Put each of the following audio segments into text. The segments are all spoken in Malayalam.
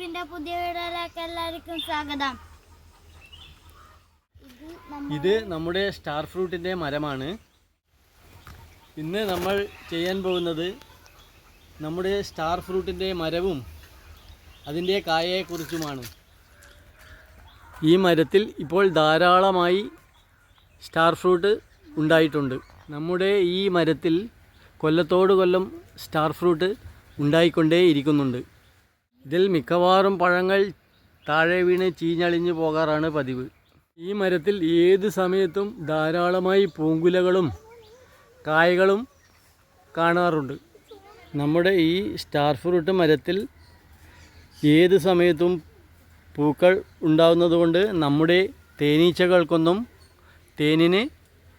ഫ്രൂട്ട്സിന്റെ പുതിയ വീഡിയോയിലേക്ക് എല്ലാവർക്കും സ്വാഗതം. ഇത് നമ്മുടെ സ്റ്റാർ ഫ്രൂട്ടിന്റെ മരമാണ്. ഇന്ന് നമ്മൾ ചെയ്യാൻ പോകുന്നത് നമ്മുടെ സ്റ്റാർ ഫ്രൂട്ടിന്റെ മരവും അതിന്റെ കായയെക്കുറിച്ചുമാണ്. ഈ മരത്തിൽ ഇപ്പോൾ ധാരാളമായി സ്റ്റാർ ഫ്രൂട്ട് ഉണ്ടായിട്ടുണ്ട്. നമ്മുടെ ഈ മരത്തിൽ കൊല്ലത്തോട് കൊല്ലം സ്റ്റാർ ഫ്രൂട്ട് ഉണ്ടായിക്കൊണ്ടേ ഇരിക്കുന്നുണ്ട് ഇതിൽ മിക്കവാറും പഴങ്ങൾ താഴെ വീണ് ചീഞ്ഞളിഞ്ഞു പോകാറാണ് പതിവ്. ഈ മരത്തിൽ ഏത് സമയത്തും ധാരാളമായി പൂങ്കുലകളും കായകളും കാണാറുണ്ട്. നമ്മുടെ ഈ സ്റ്റാർ ഫ്രൂട്ട് മരത്തിൽ ഏത് സമയത്തും പൂക്കൾ ഉണ്ടാകുന്നതുകൊണ്ട് നമ്മുടെ തേനീച്ചകൾക്കൊന്നും തേനിന്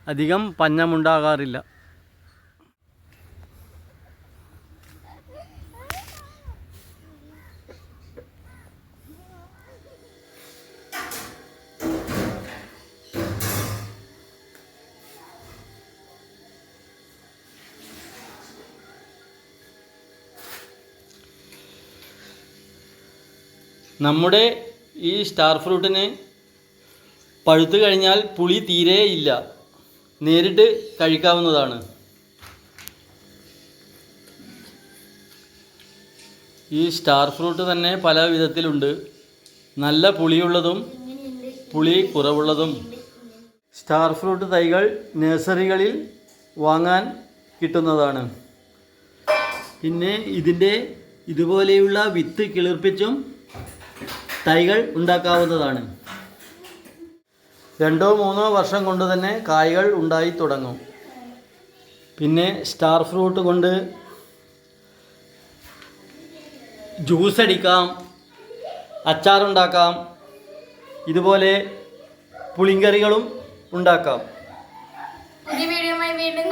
അധികം പഞ്ഞമുണ്ടാകാറില്ല. നമ്മുടെ ഈ സ്റ്റാർ ഫ്രൂട്ടിന് പഴുത്തു കഴിഞ്ഞാൽ പുളി തീരെ ഇല്ല. നേരിട്ട് കഴിക്കാവുന്നതാണ്. ഈ സ്റ്റാർ ഫ്രൂട്ട് തന്നെ പല വിധത്തിലുണ്ട്. നല്ല പുളിയുള്ളതും പുളി കുറവുള്ളതും. സ്റ്റാർ ഫ്രൂട്ട് തൈകൾ നഴ്സറികളിൽ വാങ്ങാൻ കിട്ടുന്നതാണ്. പിന്നെ ഇതിന്റെ ഇതുപോലെയുള്ള വിത്ത് കിളിർപ്പിച്ചും തൈകൾ ഉണ്ടാക്കാവുന്നതാണ്. രണ്ടോ മൂന്നോ വർഷം കൊണ്ട് തന്നെ കായ്കൾ ഉണ്ടായി തുടങ്ങും. പിന്നെ സ്റ്റാർ ഫ്രൂട്ട് കൊണ്ട് ജ്യൂസ് അടിക്കാം അച്ചാറുണ്ടാക്കാം ഇതുപോലെ പുളിങ്കറികളും ഉണ്ടാക്കാം. വീണ്ടും